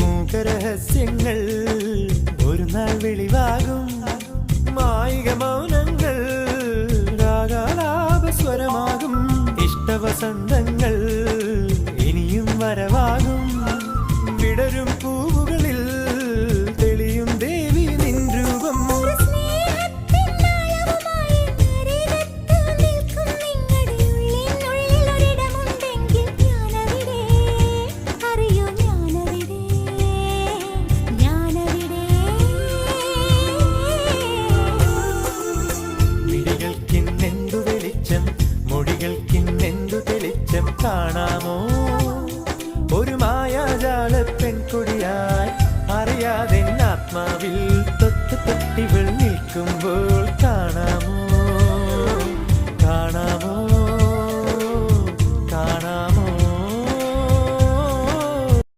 മൂകരഹസ്യങ്ങൾ ഒരു നാൾ വെളിവാകും. മായിക മൗനങ്ങൾ രാഗാലാപസ്വരമാകും. ഇഷ്ടവസന്തങ്ങൾ തെളിച്ചം കാണാമോ? ഒരു മായാജാല പെൺകുടിയായി അറിയാതെ ആത്മാവിൽ തൊട്ട് തട്ടി നിൽക്കുമ്പോൾ